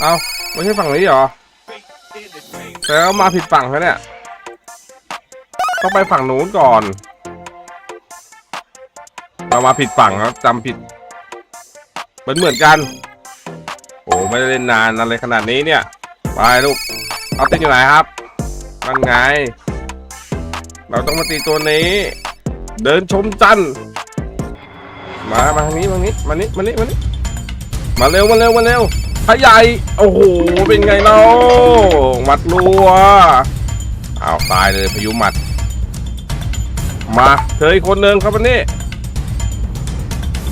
เอาไม่ใช่ฝั่งนี้เหรอแล้วมาผิดฝั่งแล้วเนี่ย ต้องไปฝั่งนู้นก่อน เรามาผิดฝั่งแล้วจำผิดเหมือนเหมือนกัน โอ้ไม่ได้เล่นนานอะไรขนาดนี้เนี่ย ไปลูก เอาติดอยู่ไหนครับนั่นไง เราต้องมาตีตัวนี้ เดินชมจันทร์มามาทางนี้มาทางนี้มานี้มานี้มานี้ มาเร็วมาเร็วมาเร็วพระใหญ่โอ้โห เป็นไงเนาะหมัดรัวอ้าวตายเลยพายุหมัด มาเธออีกคนหนึ่งครับวันนี้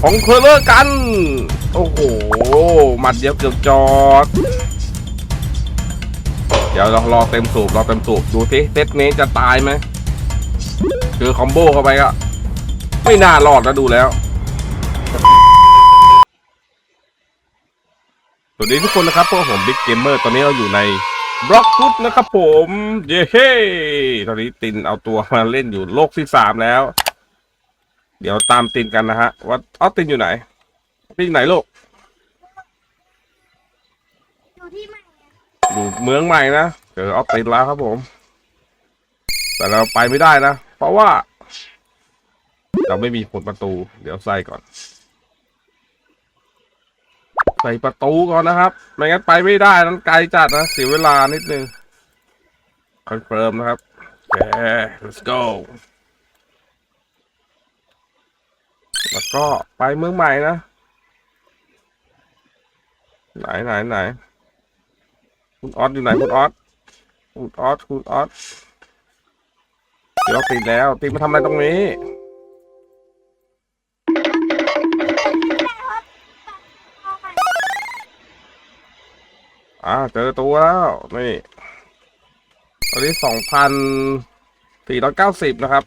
ของเคอร์เลอร์กัน โอ้โหหมัดเดียวเกือบจอด เดี๋ยวเรารอเต็มสูบรอเต็มสูบดูสิเซตนี้จะตายไหมคือคอมโบเข้าไปก็ไม่น่ารอดแล้วดูแล้ว สวัสดีทุกคนนะครับพวกผมบิ๊กเกมเมอร์ตอนนี้เราอยู่ในบล็อกฟุตนะครับผม เย้เฮ้ตอนนี้ตินเอาตัวมาเล่นอยู่โลกที่สามแล้ว เดี๋ยวตามตินกันนะฮะว่าอ๋อตินอยู่ไหนตินอยู่ไหนโลกอยู่ที่ใหม่อยู่เมืองใหม่นะเจอออฟตินแล้วครับผม แต่เราไปไม่ได้นะ เพราะว่า เราไม่มีผลประตู เดี๋ยวใส่ก่อน ใส่ประตูก่อนนะครับ ไม่งั้นไปไม่ได้นั้นไกลจัดนะ เสียเวลานิดนึง คอนเฟิร์มนะครับโอเค let's go แล้วก็ไปเมืองใหม่นะ ไหนไหนไหนคุณออสอยู่ไหนคุณออสคุณออสคุณออสเดี๋ยวติดแล้วติดมาทำอะไรตรงนี้ อ่าเจอตัวแล้วนี่ตอนนี้สองพันสี่ร้อยเก้าสิบนะครับ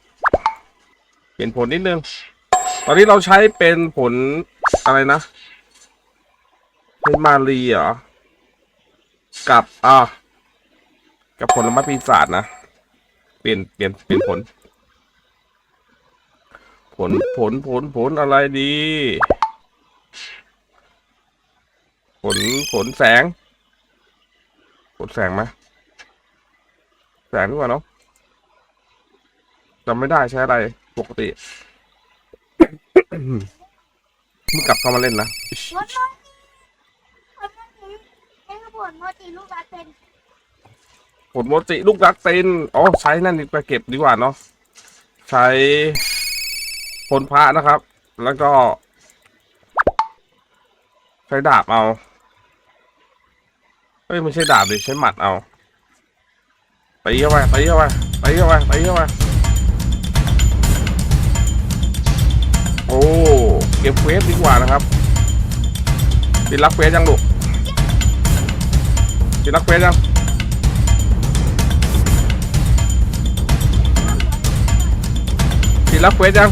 เปลี่ยนผลนิดนึง ตอนนี้เราใช้เป็นผลอะไรนะ เป็นมารีเหรอ กับอ่ากับผลไม้ปีศาจนะ เปลี่ยนเปลี่ยนเปลี่ยนผล ผลผลผลผลอะไรดี ผลผลแสง ผลแสงไหมแสงดีกว่าเนาะจำไม่ได้ใช้อะไรปกติมึงกลับเข้ามาเล่นนะรถโมจิรถโมจิไอ้ขบวนโมจิลูกรักเป็นผลโมจิลูกรักเต็นอ๋อใช้นั่นดีกว่าเก็บดีกว่าเนาะใช้ผลพระนะครับ แล้วก็ ใช้ดาบเอา เฮ้ยไม่ใช่ดาบดิใช้หมัดเอาตีเข้าไปตีเข้าไปตีเข้าไปตีเข้าไปโอ้เก็บเควสดีกว่านะครับติดรักเควสยังลูกติดรักเควสยังติดรับเควสยัง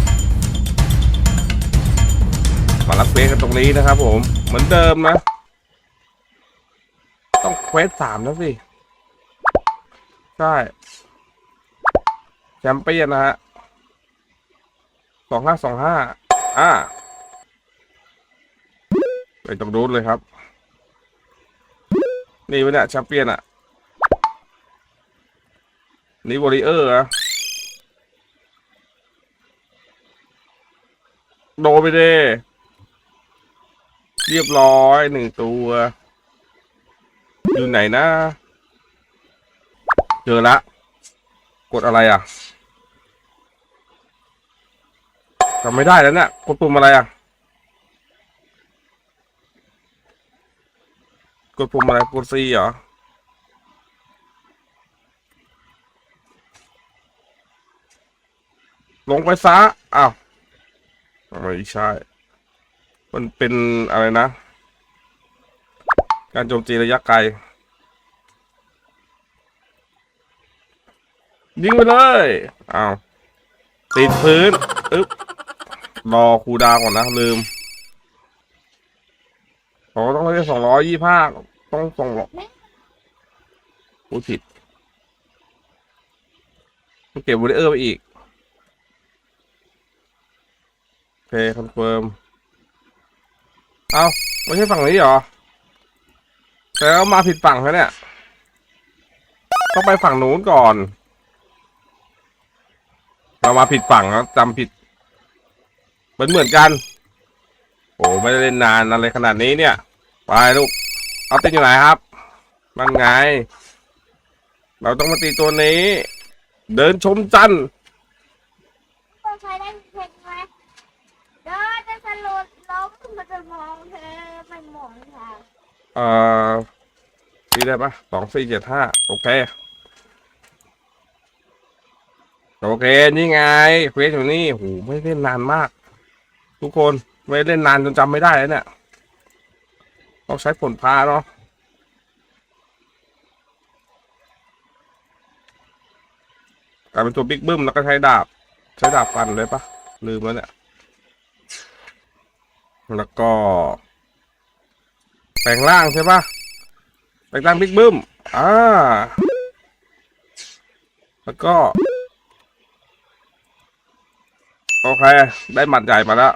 มารับเควสกันตรงนี้นะครับผมเหมือนเดิมนะ ต้องเควสสามแล้วสิ ใช่แชมเปี้ยนนะฮะสองห้าสองห้าอ่าไปตรงนู้เลยครับ นี่วะเนี่ยแชมเปี้ยนอะ นี่วอริเออร์อะโดนไปเด้เรียบร้อยหนึ่งตัว อยู่ไหนนะ เจอละ กดอะไรอะจำไม่ได้แล้วเนี่ยกดปุ่มอะไรอะ กดปุ่มอะไรกดซีเหรอลงไปซะอ้าวไม่ใช่ มันเป็นอะไรนะ การโจมตีระยะไกล ยิงไปเลยอ้าวติดพื้นอึ๊บรอครูดาวก่อนนะลืมขอต้องเล่นสองร้อยยี่ห้าต้องสองร้อยพูดผิดเก็บบูเดอร์ไปอีก โอเคคอนเฟิร์ม เอาไม่ใช่ฝั่งนี้เหรอ แต่เรามาผิดฝั่งแล้วเนี่ย ต้องไปฝั่งนู้นก่อน เรามาผิดฝั่งแล้วจำผิดเหมือนเหมือนกัน โอ้ไม่ได้เล่นนานอะไรขนาดนี้เนี่ย ไปลูกเอาติดอยู่ไหนครับ มันไง เราต้องมาตีตัวนี้ เดินชมจันทร์คนใช้ได้เพชรไหมเดินจะสลุดล้มมันจะมองเธอไม่มองทางเอ่อตีได้ปะสองสี่เจ็ดห้าโอเค โอเค นี่ไงเควสอยู่นี่โหไม่เล่นนานมาก ทุกคนไม่เล่นนานจนจำไม่ได้แล้วเนี่ยต้องใช้ผลพาเนาะกลายเป็นตัวบิ๊กบึ้มแล้วก็ใช้ดาบ ใช้ดาบฟันเลยปะลืมแล้วเนี่ย แล้วก็ แปลงร่างใช่ปะแปลงร่างบิ๊กบึ้มอ่าแล้วก็ โอเค ได้หมัดใหญ่มาแล้ว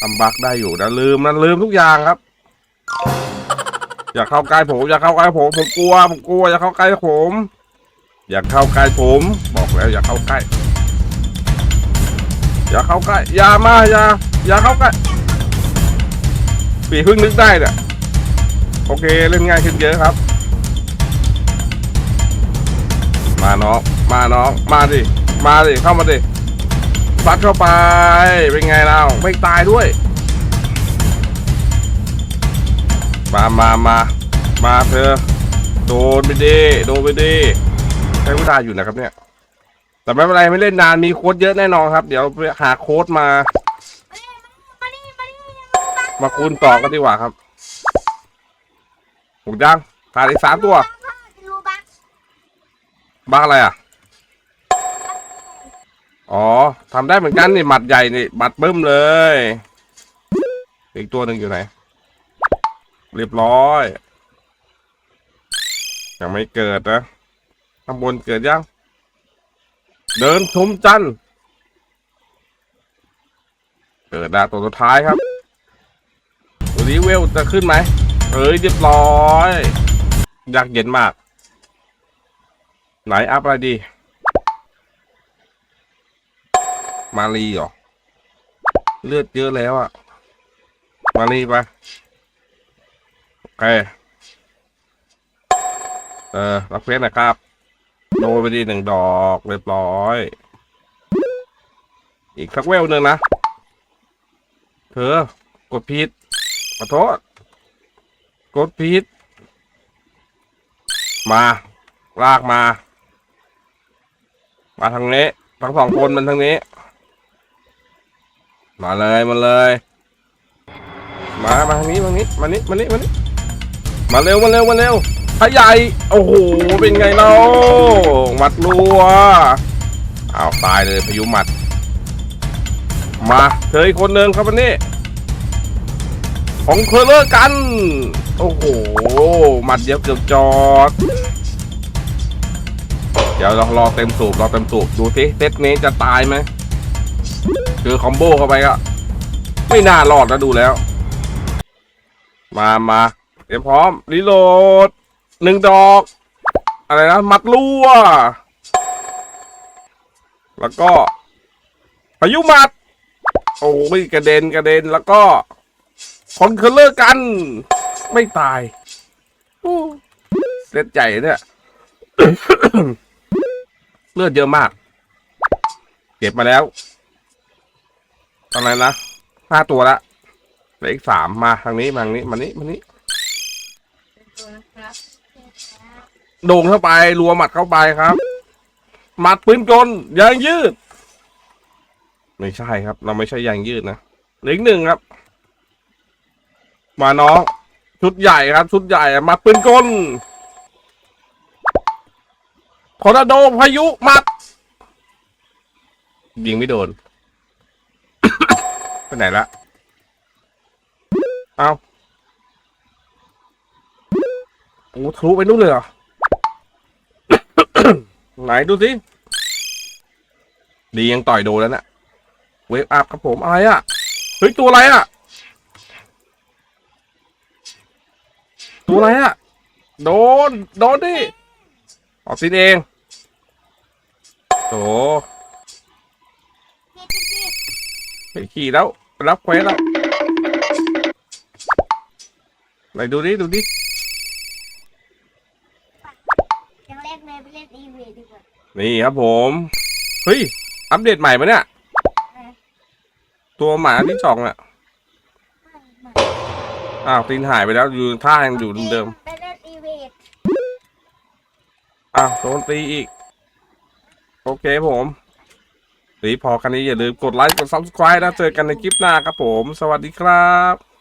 ทำบักได้อยู่นะลืมนะลืมทุกอย่างครับ อย่าเข้าใกล้ผม อย่าเข้าใกล้ผม ผมกลัว ผมกลัว อย่าเข้าใกล้ผม อย่าเข้าใกล้ผม บอกแล้ว อย่าเข้าใกล้ อย่าเข้าใกล้ อย่ามา อย่า อย่าเข้าใกล้ปีพิ่งนึกได้เนี่ยโอเคเล่นง่ายขึ้นเยอะครับ มาน้อง มาน้อง มาดิ มาดิ เข้ามาดิ ซัดเข้าไป เป็นไงเราไม่ตายด้วย มามามามาเธอ โดนไปดิโดนไปดิใช้เวลาอยู่นะครับเนี่ย แต่ไม่เป็นไรไม่เล่นนานมีโค้ดเยอะแน่นอนครับ เดี๋ยวไปหาโค้ดมา มานี่มานี่ยังรู้บ้างมาคูณต่อกันดีกว่าครับถูกยังขาดอีกสามตัวพ่อจะรู้บ้างบ้าอะไรอะ อ๋อทำได้เหมือนกันนี่หมัดใหญ่นี่หมัดบึ้มเลย อีกตัวหนึ่งอยู่ไหน เรียบร้อย ยังไม่เกิดนะข้างบนเกิดยัง เดินชมจันเกิดแล้วตัวสุดท้ายครับ ตัวนี้เวลจะขึ้นไหมเอ้ยเรียบร้อยยากเย็นมาก ไหนอัพอะไรดี มารีเหรอ เลือดเยอะแล้วอะมารีไปโอเค เออรับเควสนะครับโดนไปดีหนึ่งดอกเรียบร้อย อีกสักเวลหนึ่งนะ เธอ กดผิดขอโทษ กดผิด มา ลากมา มาทางนี้ ทั้งสองคนมันทางนี้ มาเลยมาเลย มามาทางนี้มาทางนี้มานี้มานี้มานี้มาเร็วมาเร็วมาเร็วพระใหญ่โอ้โหเป็นไงเราหมัดรัวอ้าวตายเลยพายุหมัด มาเธออีกคนหนึ่งครับวันนี้ของเธอเลิกกัน โอ้โหหมัดเดียวเกือบจอด เดี๋ยวเรารอเต็มสูบรอเต็มสูบดูสิเซตนี้จะตายไหม คือคอมโบเข้าไปก็ไม่น่ารอดแล้วดูแล้ว มามาเตรียมพร้อมรีโหลดหนึ่งดอก อะไรนะ มัดรั่ว แล้วก็พายุหมัด โอ้ยกระเด็นกระเด็นแล้วก็คอนเคอร์เลอร์กัน ไม่ตายเล็ดใหญ่เนี่ย เลือดเยอะมาก เก็บมาแล้ว ตอนไหนนะห้าตัวละเหลืออีกสามมาทางนี้มาทางนี้มานี้มานี้ตัวนะครับโด่งเข้าไปรัวหมัดเข้าไปครับหมัดปืนกลยางยืด ไม่ใช่ครับ เราไม่ใช่ยางยืดนะเหลืออีกหนึ่งครับ มาน้องชุดใหญ่ครับ ชุดใหญ่หมัดปืนกลทอร์นาโดพายุหมัดยิงไม่โดน ไปไหนละเอาโอ้ทะลุไปนู่นเลยเหรอ ไหนดูสิ ดียังต่อยโดนแล้วนะเวฟอัพครับผม อะไรอะ่ะ เฮ้ย ตัวอะไรอะ่ะ ตัวอะไรอะโดน โดนดิออกซินเองโถพี่พี่พี่ไปขี่แล้ว รับเควสแล้วไหนดูดิดูดิอย่างแรกเลยไปเล่นอีเวดีกว่านี่ครับผม เฮ้ย อัปเดตใหม่ปะเนี่ย ตัวหมาที่สองอะอ้าวตีนหายไปแล้วอยู่ท่ายังอยู่เดิมไปเล่นอีเวทๆอ้าวโดนตีอีก โอเคผม หรือพอกันนี้อย่าลืมกดไลค์กด subscribe นะเจอกันในคลิปหน้าครับผม สวัสดีครับ